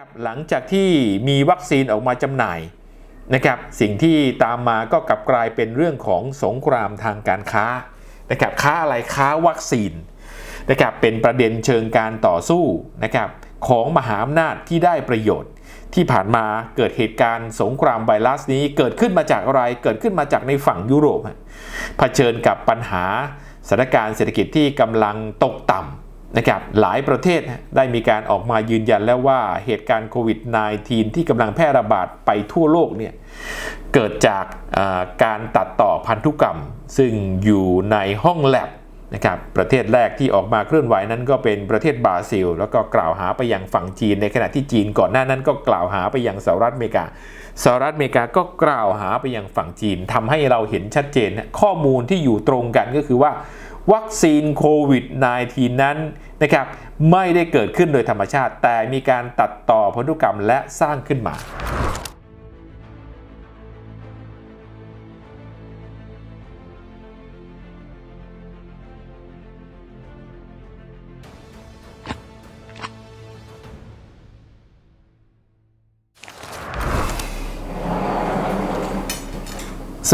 ครับหลังจากที่มีวัคซีนออกมาจำหน่ายนะครับสิ่งที่ตามมาก็กลับกลายเป็นเรื่องของสงครามทางการค้านะครับค้าอะไรค้าวัคซีนนะครับเป็นประเด็นเชิงการต่อสู้นะครับของมหาอำนาจที่ได้ประโยชน์ ที่ผ่านมาเกิดเหตุการณ์สงครามไวรัสนี้เกิดขึ้นมาจากอะไรเกิดขึ้นมาจากในฝั่งยุโรปเผชิญกับปัญหาสถานการณ์เศรษฐกิจที่กำลังตกต่ำ นะครับหลายประเทศได้มีการออกมายืนยันแล้วว่าเหตุการณ์โควิด -19 ที่กำลังแพร่ระบาดไปทั่วโลกเนี่ยเกิดจากการตัดต่อพันธุกรรม ซึ่งอยู่ในห้องแลบนะครับประเทศแรกที่ออกมาเคลื่อนไหวนั้นก็เป็นประเทศบราซิล แล้วก็กล่าวหาไปยังฝั่งจีน ในขณะที่จีนก่อนหน้านั้นก็กล่าวหาไปยังสหรัฐอเมริกาสหรัฐอเมริกาก็กล่าวหาไปยังฝั่งจีนทำให้เราเห็นชัดเจนข้อมูลที่อยู่ตรงกันก็คือว่า วัคซีนโควิด -19 นั้นนะครับไม่ได้เกิดขึ้นโดยธรรมชาติ แต่มีการตัดต่อพันธุกรรมและสร้างขึ้นมา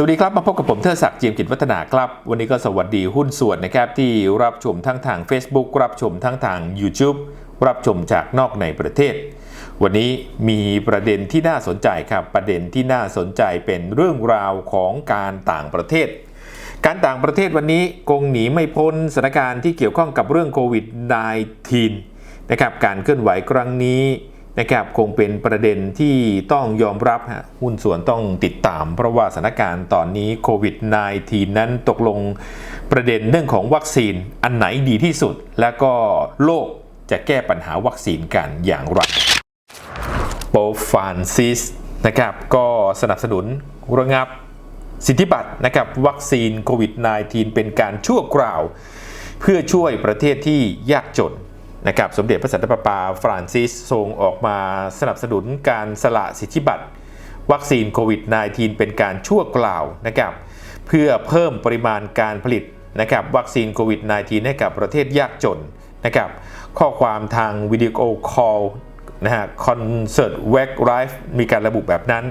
สวัสดีครับ มาพบกับผมเทอศักดิ์เจียมกิจวัฒนาครับ วันนี้ก็สวัสดีหุ้นส่วนนะครับที่รับชมทั้งทาง Facebook รับชมทั้งทาง YouTube รับชมจากนอกในประเทศ วันนี้มีประเด็นที่น่าสนใจครับ ประเด็นที่น่าสนใจเป็นเรื่องราวของการต่างประเทศ การต่างประเทศวันนี้คงหนีไม่พ้นสถานการณ์ที่เกี่ยวข้องกับเรื่องโควิด -19 นะครับการเคลื่อนไหวครั้งนี้ นะครับคงเป็นประเด็นที่ต้องยอมรับฮะหุ้นส่วนต้องติดตาม เพราะว่าสถานการณ์ตอนนี้โควิด -19 นั้นตกลงประเด็นเรื่องของวัคซีนอันไหนดีที่สุด และก็โลกจะแก้ปัญหาวัคซีนกันอย่างไรโปฟานซิสนะครับก็สนับสนุนระงับสิทธิบัตรนะครับวัคซีนโควิด -19 เป็นการชั่วคราว เพื่อช่วยประเทศที่ยากจน นะครับสมเด็จพระสันตะปาปาฟรานซิสทรงออกมาสนับสนุนการสละสิทธิบัตรวัคซีนโควิด -19 เป็นการชั่วคราวนะครับเพื่อเพิ่มปริมาณการผลิตนะครับวัคซีนโควิด -19 ให้กับประเทศยากจนนะครับข้อความทางวิดีโอคอลนะฮะคอนเสิร์ตแวกไรฟ์มีการระบุแบบนั้น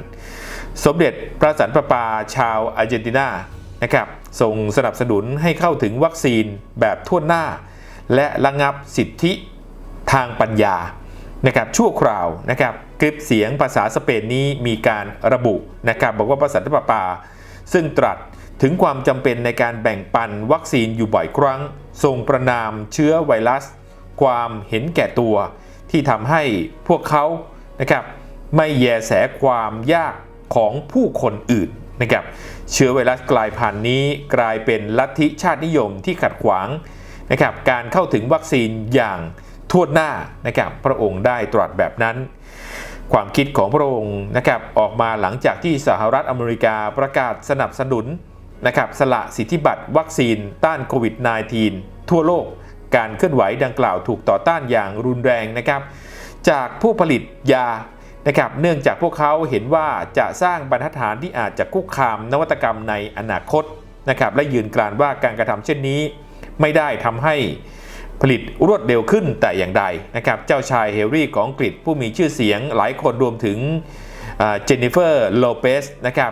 สมเด็จพระสันตะปาปาชาวอาร์เจนตินานะครับทรงสนับสนุนให้เข้าถึงวัคซีนแบบทั่วหน้า และระงับสิทธิทางปัญญานะครับชั่วคราวนะครับคลิปเสียงภาษาสเปนนี้มีการระบุนะครับบอกว่าพระสันตะปปา ซึ่งตรัสถึงความจำเป็นในการแบ่งปันวัคซีนอยู่บ่อยครั้ง ทรงประนามเชื้อไวรัส ความเห็นแก่ตัว ที่ทำให้พวกเขานะครับไม่แยแสความยากของผู้คนอื่นนะครับเชื้อไวรัสกลายพันธุ์นี้กลายเป็นลัทธิชาตินิยมที่ขัดขวาง นะครับการเข้าถึงวัคซีนอย่างทั่วหน้านะครับพระองค์ได้ตรัสแบบนั้น ความคิดของพระองค์นะครับออกมาหลังจากที่สหรัฐอเมริกาประกาศสนับสนุนนะครับสละสิทธิบัตรวัคซีนต้านโควิด -19 ทั่วโลก การเคลื่อนไหวดังกล่าวถูกต่อต้านอย่างรุนแรงนะครับ จากผู้ผลิตยานะครับเนื่องจากพวกเขาเห็นว่าจะสร้างบรรทัดฐานที่อาจจะคุกคามนวัตกรรมในอนาคตนะครับและยืนกรานว่าการกระทำเช่นนี้ ไม่ได้ทำให้ผลิตรวดเร็วขึ้นแต่อย่างใดนะครับเจ้าชายเฮร์รี่ของอังกฤษผู้มีชื่อเสียงหลายคนรวมถึงเจนนิเฟอร์โลเปสนะครับ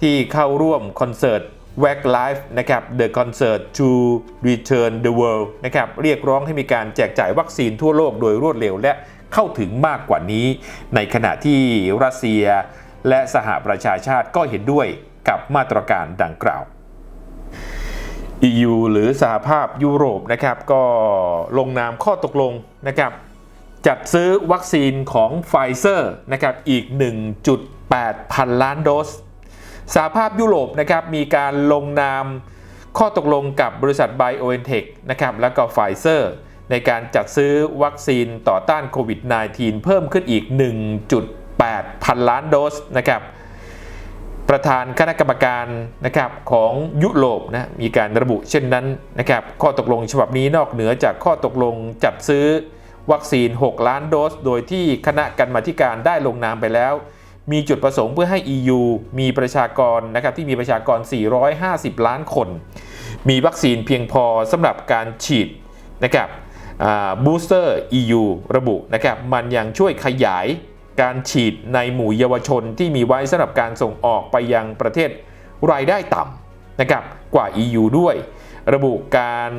ที่เข้าร่วมคอนเสิร์ต w a c Live นะครับ The Concert to Return the World นะครับเรียกร้องให้มีการแจกจ่ายวัคซีนทั่วโลกโดยรวดเร็วและเข้าถึงมากกว่านี้ ในขณะที่รัสเซียและสหประชาชาติก็เห็นด้วยกับมาตรการดังกล่าว EU หรือสหภาพยุโรปนะครับก็ลงนามข้อตกลงนะครับจัดซื้อวัคซีนของไฟเซอร์นะครับอีก 1.8 พันล้านโดสสหภาพยุโรปนะครับมีการลงนามข้อตกลงกับบริษัท BioNTech นะครับแล้วก็ไฟเซอร์ในการจัดซื้อวัคซีนต่อต้านโควิด -19 เพิ่มขึ้นอีก 1.8 พันล้านโดสนะครับ ประธานคณะกรรมการนะครับของยุโรปนะมีการระบุเช่นนั้นนะครับข้อตกลงฉบับนี้นอกเหนือจากข้อตกลงจัดซื้อวัคซีน 6 ล้านโดส โดยที่คณะกรรมาธิการได้ลงนามไปแล้ว มีจุดประสงค์เพื่อให้ EU มีประชากรนะครับที่มีประชากร 450 ล้านคน มีวัคซีนเพียงพอสำหรับการฉีดนะครับบูสเตอร์ EU ระบุนะครับมันยังช่วยขยาย การฉีดในหมู่เยาวชนที่มีไว้สำหรับการส่งออกไปยังประเทศรายได้ต่ำนะครับกว่า EU ด้วย ระบุการ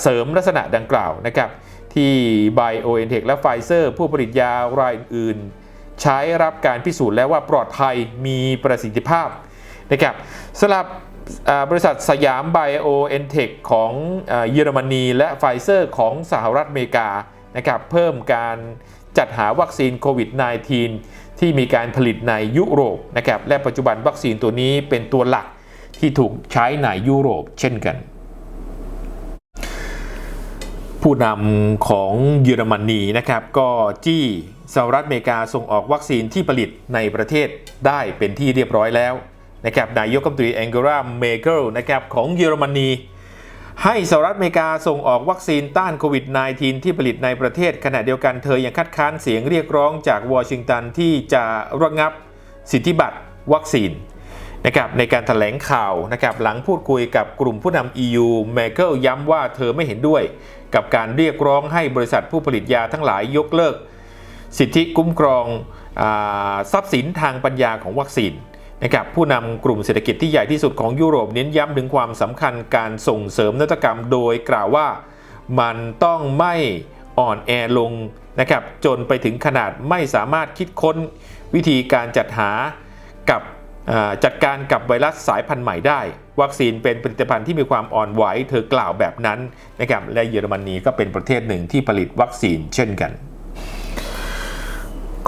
เสริมลักษณะดังกล่าวนะครับที่ BioNTech และ Pfizer ผู้ผลิตยารายอื่น ใช้รับการพิสูจน์แล้วว่าปลอดภัยมีประสิทธิภาพนะครับสำหรับบริษัทสยามไบโอเอ็นเทคของเยอรมนีและไฟเซอร์ของสหรัฐอเมริกานะครับเพิ่มการ จัดหาวัคซีนโควิด -19 ที่มีการผลิตในยุโรปนะครับและปัจจุบันวัคซีนตัวนี้เป็นตัวหลักที่ถูกใช้ในยุโรปเช่นกัน ผู้นำของเยอรมนีนะครับ ก็จี้สหรัฐอเมริกาส่งออกวัคซีนที่ผลิตในประเทศได้เป็นที่เรียบร้อยแล้วนะครับนายกรัฐมนตรีแองเกลาเมเกลนะครับของเยอรมนี ให้สหรัฐอเมริกาส่งออกวัคซีนต้านโควิด -19 ที่ผลิตในประเทศ ขณะเดียวกันเธอยังคัดค้านเสียงเรียกร้องจากวอชิงตันที่จะระงับสิทธิบัตรวัคซีนนะครับในการถแถลงข่าวนะครับหลังพูดคุยกับกลุ่มผู้นำ EU เมเกิลย้ำว่าเธอไม่เห็นด้วย กับการเรียกร้องให้บริษัทผู้ผลิตยาทั้งหลายยกเลิก สิทธิคุ้มครองอทรัพย์สินทางปัญญาของวัคซีน นะครับผู้นำกลุ่มเศรษฐกิจที่ใหญ่ที่สุดของยุโรปเน้นย้ำถึงความสำคัญการส่งเสริมนวัตกรรมโดยกล่าวว่ามันต้องไม่อ่อนแอลงนะครับจนไปถึงขนาดไม่สามารถคิดค้นวิธีการจัดหากับจัดการกับไวรัสสายพันธุ์ใหม่ได้ วัคซีนเป็นผลิตภัณฑ์ที่มีความอ่อนไหวเธอกล่าวแบบนั้นนะครับและเยอรมนีก็เป็นประเทศหนึ่งที่ผลิตวัคซีนเช่นกัน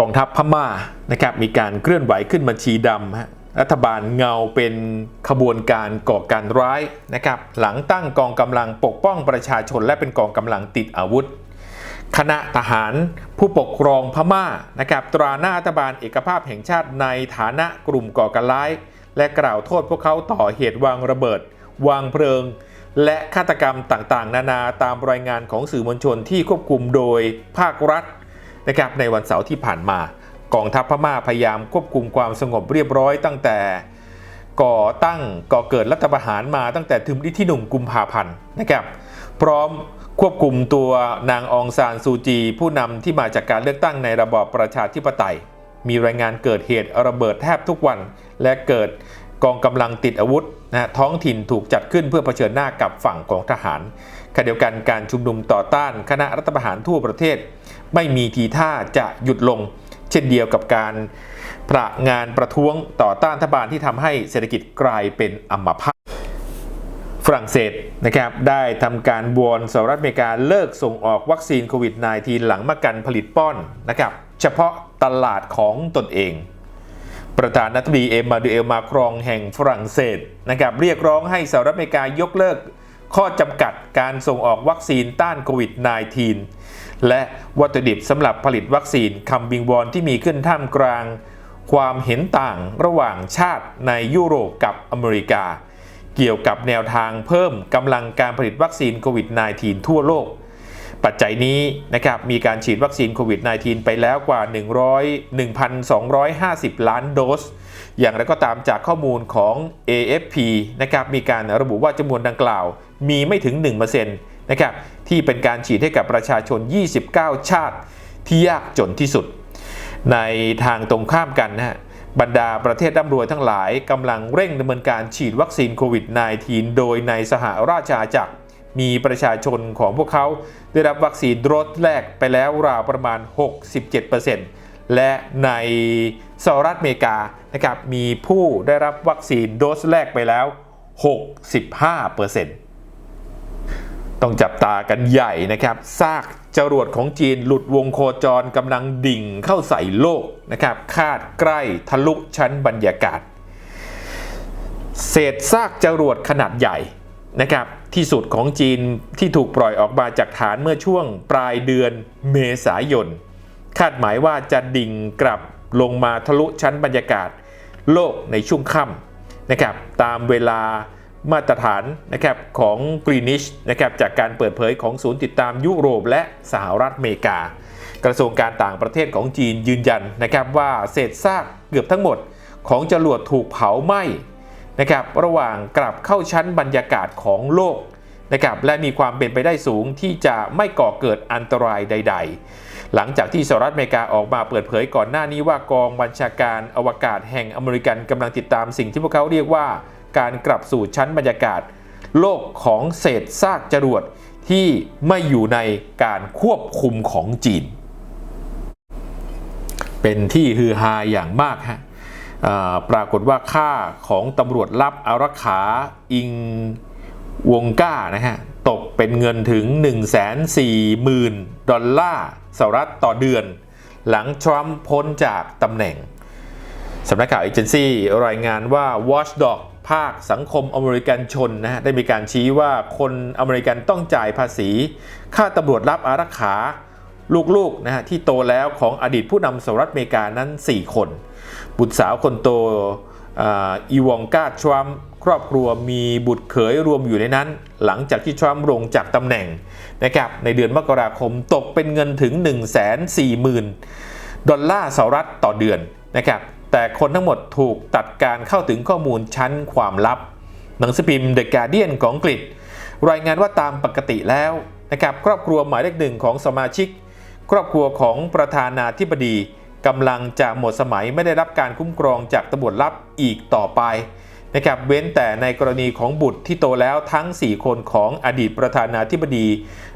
กองทัพพม่านะครับมีการเคลื่อนไหวขึ้นบัญชีดำฮะ รัฐบาลเงาเป็นขบวนการก่อการร้ายนะครับหลังตั้งกองกำลังปกป้องประชาชนและเป็นกองกำลังติดอาวุธ คณะทหารผู้ปกครองพม่านะครับตราหน้ารัฐบาลเอกภาพแห่งชาติในฐานะกลุ่มก่อการร้าย และกล่าวโทษพวกเขาต่อเหตุวางระเบิด วางเพลิง และฆาตกรรมต่างๆ นานาตามรายงานของสื่อมวลชนที่ควบคุมโดยภาครัฐนะครับในวันเสาร์ที่ผ่านมา กองทัพพม่าพยายามควบคุมความสงบเรียบร้อยตั้งแต่ก่อตั้งก่อเกิดรัฐประหารมาตั้งแต่ถึงที่หนุ่มกุมภาพันธ์นะครับ พร้อมควบคุมตัวนางองซานซูจี ผู้นำที่มาจากการเลือกตั้งในระบอบประชาธิปไตย มีรายงานเกิดเหตุระเบิดแทบทุกวัน และเกิดกองกำลังติดอาวุธนะท้องถิ่นถูกจัดขึ้นเพื่อเผชิญหน้ากับฝั่งของทหารขณะเดียวกันการชุมนุมต่อต้านคณะรัฐประหารทั่วประเทศ ไม่มีทีท่าจะหยุดลง เช่นเดียวกับการประงานประท้วงต่อต้านรัฐบาลที่ทำให้เศรษฐกิจกลายเป็นอัมพาตฝรั่งเศสนะครับได้ทำการบวนสหรัฐอเมริกาเลิกส่งออกวัคซีนโควิด -19 หลังมากันผลิตป้อนนะครับเฉพาะตลาดของตนเอง ประธานาธิบดีเอ็มาดูเอลมาครองแห่งฝรั่งเศสนะครับเรียกร้องให้สหรัฐอเมริกายกเลิกข้อจำกัดการส่งออกวัคซีนต้านโควิด -19 และวัตถุดิบสำหรับผลิตวัคซีนคำบิงวอนที่มีขึ้นท่ามกลาง ความเห็นต่างระหว่างชาติในยุโรปกับอเมริกา เกี่ยวกับแนวทางเพิ่มกำลังการผลิตวัคซีนโควิด -19 ทั่วโลก ปัจจัยนี้นะครับมีการฉีดวัคซีนโควิด -19 ไปแล้วกว่า 100 1,250 ล้านโดส อย่างไรก็ตามจากข้อมูลของ AFP นะครับมีการระบุว่าจำนวนดังกล่าวมีไม่ถึง 1% นะครับที่เป็นการฉีดให้กับประชาชน 29 ชาติที่ยากจนที่สุด ในทางตรงข้ามกันนะฮะบรรดาประเทศร่ำรวยทั้งหลายกำลังเร่งดำเนินการฉีดวัคซีนโควิด -19 โดยในสหราชอาณาจักรมีประชาชนของพวกเขาได้รับวัคซีนโดสแรกไปแล้วราวประมาณ 67%และในสหรัฐอเมริกานะครับมีผู้ได้รับวัคซีนโดสแรกไปแล้ว 65% ต้องจับตากันใหญ่นะครับซากจรวดของจีนหลุดวงโคจรกำลังดิ่งเข้าใส่โลกนะครับคาดใกล้ทะลุชั้นบรรยากาศ เศษซากจรวดขนาดใหญ่นะครับที่สุดของจีนที่ถูกปล่อยออกมาจากฐานเมื่อช่วงปลายเดือนเมษายน คาดหมายว่าจะดิ่งกลับลงมาทะลุชั้นบรรยากาศ โลกในช่วงค่ำนะครับตามเวลา มาตรฐานนะครับของกรีนิชนะครับจากการเปิดเผยของศูนย์ติดตามยุโรปและสหรัฐอเมริกา กระทรวงการต่างประเทศของจีนยืนยันนะครับว่าเศษซากเกือบทั้งหมดของจรวดถูกเผาไหม้นะครับระหว่างกลับเข้าชั้นบรรยากาศของโลกนะครับและมีความเป็นไปได้สูงที่จะไม่ก่อเกิดอันตรายใด ๆ หลังจากที่สหรัฐอเมริกาออกมาเปิดเผยก่อนหน้านี้ว่ากองบัญชาการอวกาศแห่งอเมริกันกำลังติดตามสิ่งที่พวกเขาเรียกว่า การกลับสู่ชั้นบรรยากาศ โลกของเศษซากจรวดที่ไม่อยู่ในการควบคุมของจีน เป็นที่ฮือฮาอย่างมากฮะปรากฏว่าค่าของตำรวจลับอารักขาอิงวงก้านะฮะ ตกเป็นเงินถึง 140,000 ดอลลาร์สหรัฐต่อเดือน หลังทรัมป์พ้นจากตำแหน่งสำนักข่าวเอเจนซี่รายงานว่า Watchdog ภาคสังคมอเมริกันชนนะฮะได้มีการชี้ว่าคนอเมริกันต้องจ่ายภาษี ค่าตำรวจรับอารักขาลูกๆนะฮะที่โตแล้วของอดีตผู้นำสหรัฐอเมริกานั้น 4 คน บุตรสาวคนโตอีวองกาทรัมครอบครัวมีบุตรเขยรวมอยู่ในนั้น หลังจากที่ทรัมป์ลงจากตำแหน่งนะครับในเดือนมกราคมตกเป็นเงินถึง 140,000 ดอลลาร์สหรัฐต่อเดือนนะครับ แต่คนทั้งหมดถูกตัดการเข้าถึงข้อมูลชั้นความลับ หนังสือพิมพ์ The Guardian ของอังกฤษ รายงานว่าตามปกติแล้วนะครับครอบครัวหมายเลขหนึ่งของสมาชิก ครอบครัวของประธานาธิบดีกำลังจะหมดสมัยไม่ได้รับการคุ้มครองจากตำรวจลับอีกต่อไป นะครับเว้นแต่ในกรณีของบุตรที่โตแล้วทั้ง 4 คนของอดีตประธานาธิบดี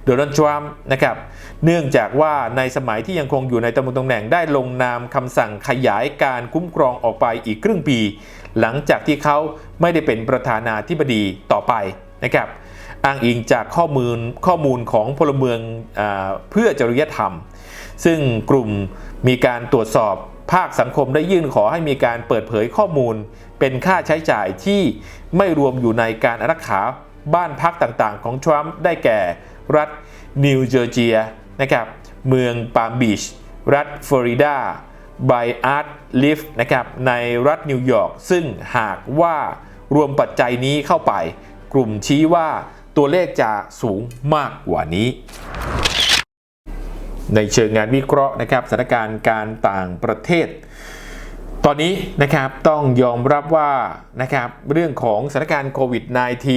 โดนัลด์ทรัมป์นะครับเนื่องจากว่าในสมัยที่ยังคงอยู่ในตำแหน่งตำแหน่งได้ลงนามคำสั่งขยายการคุ้มครองออกไปอีกครึ่งปี หลังจากที่เขาไม่ได้เป็นประธานาธิบดีต่อไปนะครับอ้างอิงจากข้อมูลข้อมูลของพลเมืองอเพื่อจริยธรรม ซึ่งกลุ่มมีการตรวจสอบ ภาคสังคมได้ยื่นขอให้มีการเปิดเผยข้อมูล เป็นค่าใช้จ่ายที่ไม่รวมอยู่ในการอารักขาบ้านพักต่างๆ ของทรัมป์ได้แก่ รัฐนิวเจอร์เจียนะครับเมืองปาล์มบีช รัฐฟลอริดาไบอาร์ตลิฟนะครับในรัฐนิวยอร์กซึ่งหากว่ารวมปัจจัยนี้เข้าไป กลุ่มชี้ว่าตัวเลขจะสูงมากกว่านี้ ในเชิงงานวิเคราะห์นะครับสถานการณ์การต่างประเทศ ตอนนี้นะครับต้องยอมรับว่านะครับเรื่องของสถานการณ์โควิด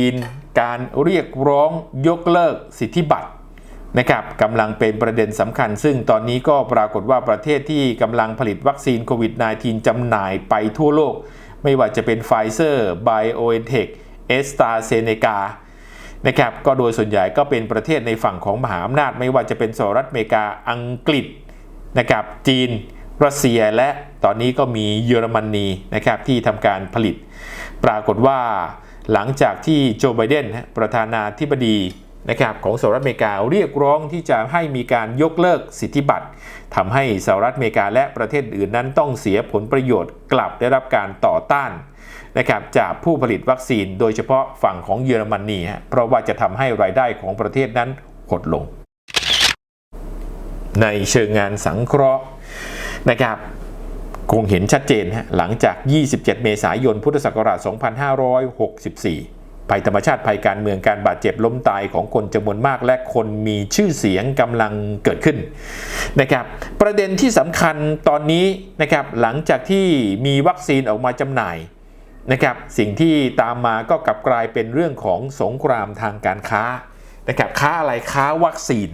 -19 การเรียกร้องยกเลิกสิทธิบัตรนะครับกำลังเป็นประเด็นสำคัญ ซึ่งตอนนี้ก็ปรากฏว่าประเทศที่กำลังผลิตวัคซีนโควิด -19 จำหน่ายไปทั่วโลก ไม่ว่าจะเป็นไฟเซอร์ไบโอเอนเทคเอสตาเซเนกา นะครับก็โดยส่วนใหญ่ก็เป็นประเทศในฝั่งของมหาอำนาจ ไม่ว่าจะเป็นสหรัฐอเมริกาอังกฤษนะครับจีน รัสเซียและตอนนี้ก็มีเยอรมนีนะครับที่ทำการผลิต ปรากฏว่าหลังจากที่โจไบเดนประธานาธิบดีนะครับของสหรัฐอเมริกาเรียกร้องที่จะให้มีการยกเลิกสิทธิบัตร ทำให้สหรัฐอเมริกาและประเทศอื่นนั้นต้องเสียผลประโยชน์กลับได้รับการต่อต้านนะครับจากผู้ผลิตวัคซีนโดยเฉพาะฝั่งของเยอรมนีฮะเพราะว่าจะทำให้รายได้ของประเทศนั้นหดลง ในเชิงงานสังเคราะห์นะครับคงเห็นชัดเจนฮะหลังจาก 27 เมษายน พุทธศักราช 2564 ภัยธรรมชาติภัยการเมืองการบาดเจ็บล้มตายของคนจำนวนมากและคนมีชื่อเสียงกำลังเกิดขึ้นนะครับประเด็นที่สำคัญตอนนี้นะครับหลังจากที่มีวัคซีนออกมาจำหน่ายนะครับสิ่งที่ตามมาก็กลับกลายเป็นเรื่องของสงครามทางการค้านะครับค้าอะไรค้าวัคซีน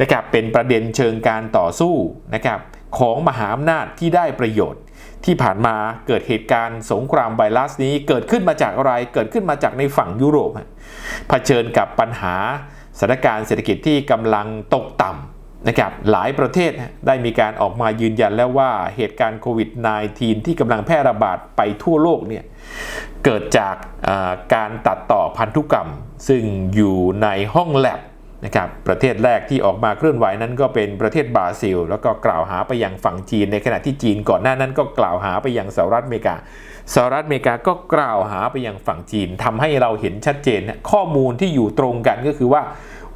นะครับเป็นประเด็นเชิงการต่อสู้นะครับของมหาอำนาจที่ได้ประโยชน์ ที่ผ่านมาเกิดเหตุการณ์สงครามไวรัสนี้เกิดขึ้นมาจากอะไร เกิดขึ้นมาจากในฝั่งยุโรปเผชิญกับปัญหาสถานการณ์เศรษฐกิจที่กำลังตกต่ำนะครับหลายประเทศได้มีการออกมายืนยันแล้วว่าเหตุการณ์โควิด -19 ที่กำลังแพร่ระบาดไปทั่วโลกเนี่ยเกิดจากการตัดต่อพันธุกรรม ซึ่งอยู่ในห้องแลบ นะครับประเทศแรกที่ออกมาเคลื่อนไหวนั้นก็เป็นประเทศบราซิล แล้วก็กล่าวหาไปยังฝั่งจีน ในขณะที่จีนก่อนหน้านั้นก็กล่าวหาไปยังสหรัฐอเมริกาสหรัฐอเมริกาก็กล่าวหาไปยังฝั่งจีนทำให้เราเห็นชัดเจน ข้อมูลที่อยู่ตรงกันก็คือว่า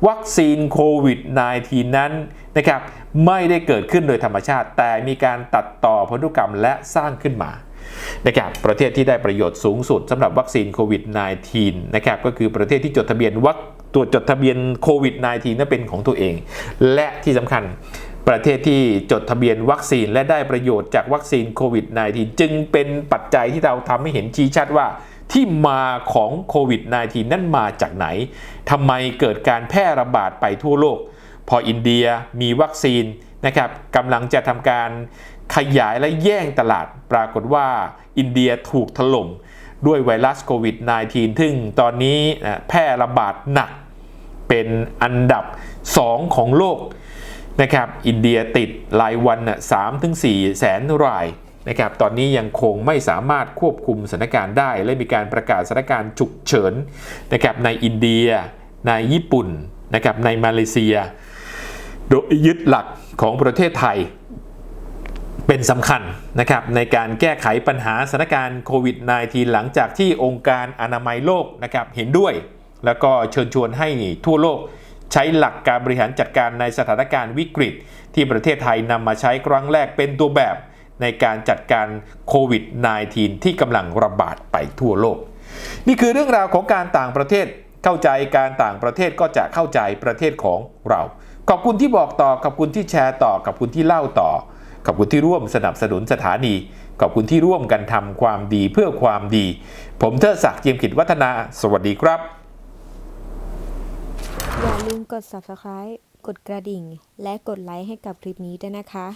วัคซีนโควิด -19 นั้นนะครับไม่ได้เกิดขึ้นโดยธรรมชาติ แต่มีการตัดต่อพันธุกรรมและสร้างขึ้นมานะครับประเทศที่ได้ประโยชน์สูงสุดสำหรับวัคซีนโควิด -19 นะครับก็คือประเทศที่จดทะเบียนวัค ตรวจจดทะเบียนโควิด -19 นั้นเป็นของตัวเอง และที่สำคัญประเทศที่จดทะเบียนวัคซีนและได้ประโยชน์จากวัคซีนโควิด -19 จึงเป็นปัจจัยที่เราทำให้เห็นชี้ชัดว่าที่มาของโควิด -19 นั่นมาจากไหน ทำไมเกิดการแพร่ระบาดไปทั่วโลก พออินเดียมีวัคซีนนะครับกำลังจะทำการขยายและแย่งตลาด ปรากฏว่าอินเดียถูกถล่ม ด้วยไวรัสโควิด -19 ซึ่งตอนนี้แพร่ระบาดหนักเป็นอันดับ 2 ของโลกนะครับ อินเดียติดรายวันสามถึงสี่แสนรายนะครับ ตอนนี้ยังคงไม่สามารถควบคุมสถานการณ์ได้ และมีการประกาศสถานการณ์ฉุกเฉินนะครับในอินเดีย ในญี่ปุ่นนะครับในมาเลเซีย โดยยึดหลักของประเทศไทย เป็นสำคัญนะครับในการแก้ไขปัญหาสถานการณ์โควิด -19 หลังจากที่องค์การอนามัยโลกนะครับเห็นด้วย แล้วก็เชิญชวนให้ทั่วโลกใช้หลักการบริหารจัดการในสถานการณ์วิกฤต ที่ประเทศไทยนำมาใช้ครั้งแรกเป็นตัวแบบในการจัดการโควิด -19 ที่กำลังระบาดไปทั่วโลก นี่คือเรื่องราวของการต่างประเทศเข้าใจการต่างประเทศก็จะเข้าใจประเทศของเรา ขอบคุณที่บอกต่อขอบคุณที่แชร์ต่อขอบคุณที่เล่าต่อ ขอบคุณที่ร่วมสนับสนุนสถานี ขอบคุณที่ร่วมกันทำความดีเพื่อความดี ผมเทิดศักดิ์เจียมกิจวัฒนา สวัสดีครับ อย่าลืมกด subscribe กดกระดิ่ง และกดไลค์ให้กับคลิปนี้ด้วยนะคะ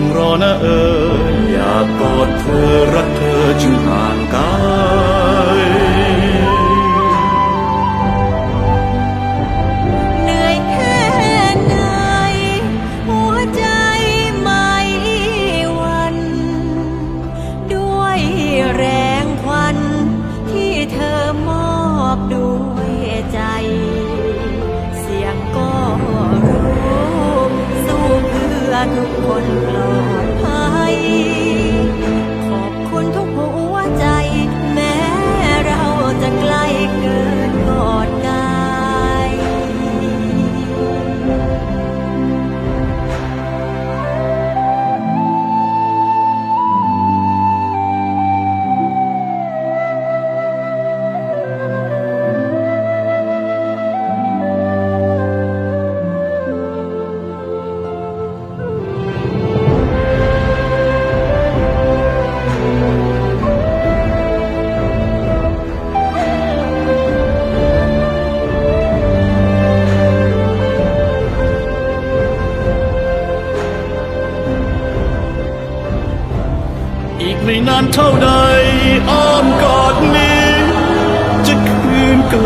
นรอนะเอออยากกอดเธอรักเธอจึงห่างกัน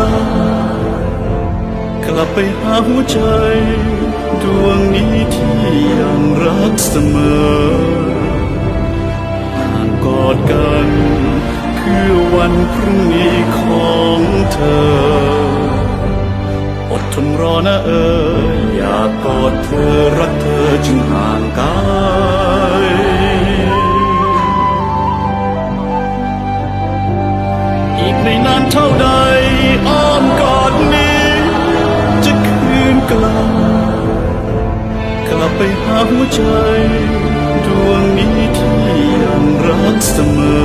กลับกลับไปหาหัวใจ ดวงนี้ที่ยังรักเสมอห่างกอดกัน คือวันพรุ่งนี้ของเธอ อดทนรอนะเอ๋ยอยากกอดเธอรักเธอจึงห่างกายอีกไม่นานเท่าใด อ้อมกอดนี้ จะคืนกลับกลับไปหาหัวใจ ดวงนี้ที่ยังรักเสมอ